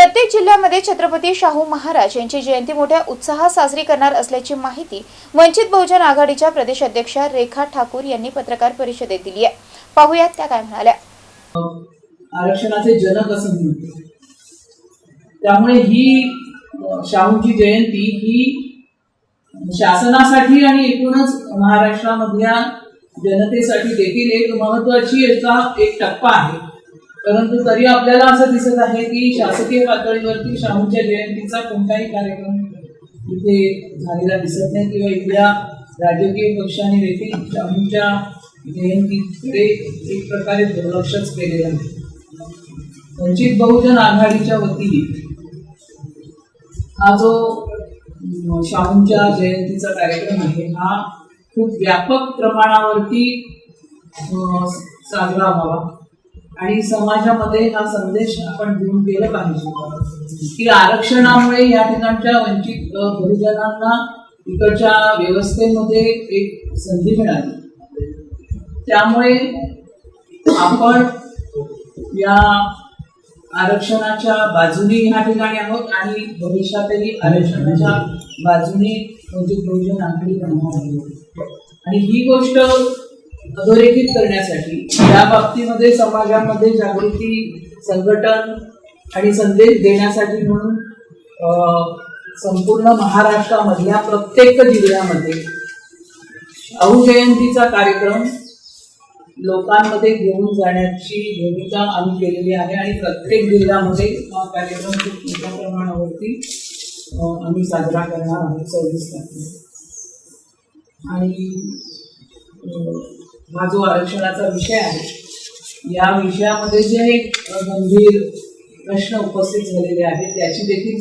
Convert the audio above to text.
प्रत्येक जिल्ह्यामध्ये छत्रपती शाहू महाराज यांची जयंती मोठ्या उत्साहात साजरी करणार असल्याची माहिती वंचित बहुजन आघाडीच्या प्रदेश अध्यक्षा रेखा ठाकूर यांनी पत्रकार परिषदेत दिली आहे. पाहुयात त्या काय म्हणाल्या. आरक्षणाचे जनक असं म्हणतो त्यामुळे ही अ, शाहूंची जयंती ही शासनासाठी आणि एकूणच महाराष्ट्रामधल्या जनतेसाठी देखील एक महत्वाची याचा एक टप्पा आहे. परंतु तरी आपल्याला असं दिसत आहे की शासकीय पातळीवरती शाहूंच्या जयंतीचा कोणताही कार्यक्रम इथे झालेला दिसत नाही किंवा इथल्या राजकीय पक्षाने देखील शाहूंच्या जयंतीकडे एक प्रकारे दुर्लक्षच केलेलं आहे. वंचित बहुजन आघाडीच्या वतीने हा जो शाहूंच्या जयंतीचा कार्यक्रम आहे हा खूप व्यापक प्रमाणावरती अं, साजरा व्हावा. आणि समाजामध्ये हा संदेश आपण घेऊन गेला पाहिजे. की आरक्षणामुळे या ठिकाणच्या वंचित बहुजनांना इकडच्या व्यवस्थेमध्ये एक संधी मिळाली. त्यामुळे आपण या आरक्षणाच्या बाजूने ह्या ठिकाणी आहोत आणि भविष्यातही आरक्षणाच्या बाजूने वंचित बहुजन आघाडी आणि ही गोष्ट अधोरेखित करण्यासाठी. या बाबतीमध्ये समाजामध्ये जागृती संघटन आणि संदेश देण्यासाठी म्हणून संपूर्ण महाराष्ट्रामधल्या प्रत्येक जिल्ह्यामध्ये शाहू जयंतीचा कार्यक्रम लोकांमध्ये घेऊन जाण्याची भूमिका आम्ही केलेली आहे आणि प्रत्येक जिल्ह्यामध्ये हा कार्यक्रम खूप मोठ्या प्रमाणावरती आम्ही साजरा करणार आहोत सव्वीस तारखेला आणि हा जो आरक्षणाचा विषय आहे या विषयामध्ये जे गंभीर प्रश्न उपस्थित झालेले आहेत त्याची देखील